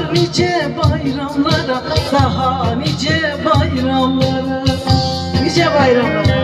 dostlar nice bayramlara Daha nice bayramlara. Nice bayramlara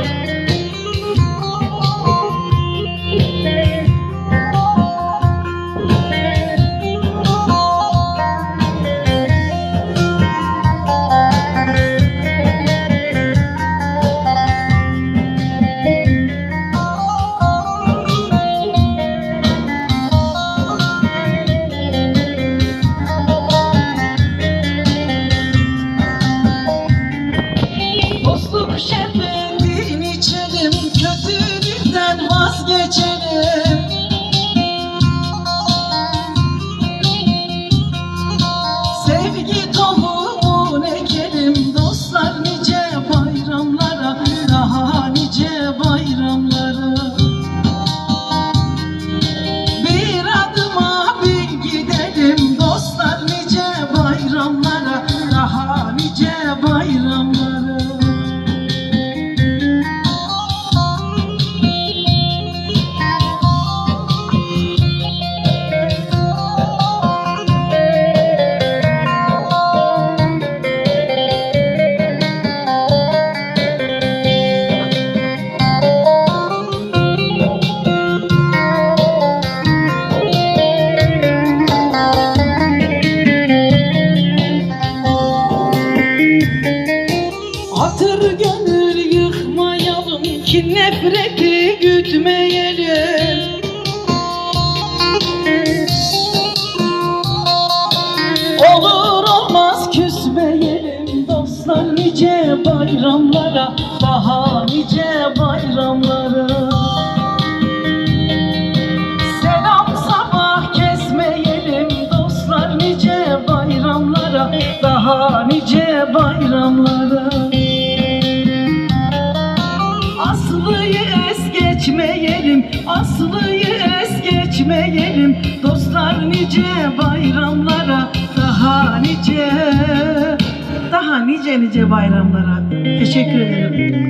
Hatır gönül yıkmayalım ki nefreti gütmeyelim. Olur olmaz küsmeyelim dostlar nice bayramlara Daha nice bayramlara. Selam sabah kesmeyelim dostlar nice bayramlara Daha nice bayramlara Aslı'yı es geçmeyelim Dostlar nice bayramlara Daha nice. Daha nice nice bayramlara. Teşekkür ederim